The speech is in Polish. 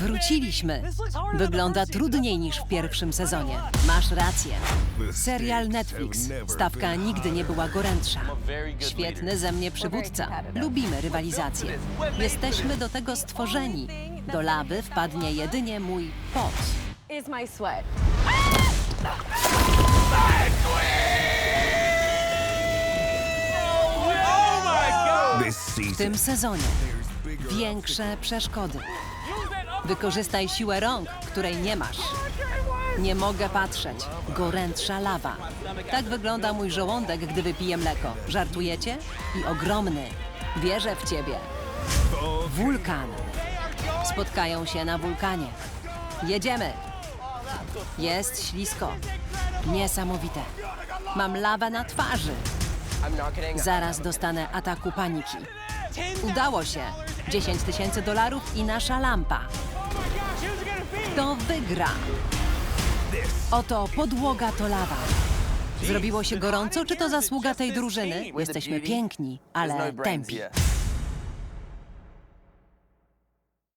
Wróciliśmy. Wygląda trudniej niż w pierwszym sezonie. Masz rację. Serial Netflix. Stawka nigdy nie była gorętsza. Świetny ze mnie przywódca. Lubimy rywalizację. Jesteśmy do tego stworzeni. Do lawy wpadnie jedynie mój pot. is my sweat. W tym sezonie większe przeszkody. Wykorzystaj siłę rąk, której nie masz. Nie mogę patrzeć. Gorętsza lawa. Tak wygląda mój żołądek, gdy wypiję mleko. Żartujecie? I ogromny. Wierzę w ciebie. Wulkan. Spotkają się na wulkanie. Jedziemy. Jest ślisko. Niesamowite. Mam lawę na twarzy. Zaraz dostanę ataku paniki. Udało się. 10 tysięcy dolarów i nasza lampa. Kto wygra? Oto podłoga to lawa. Zrobiło się gorąco, czy to zasługa tej drużyny? Jesteśmy piękni, ale tępi.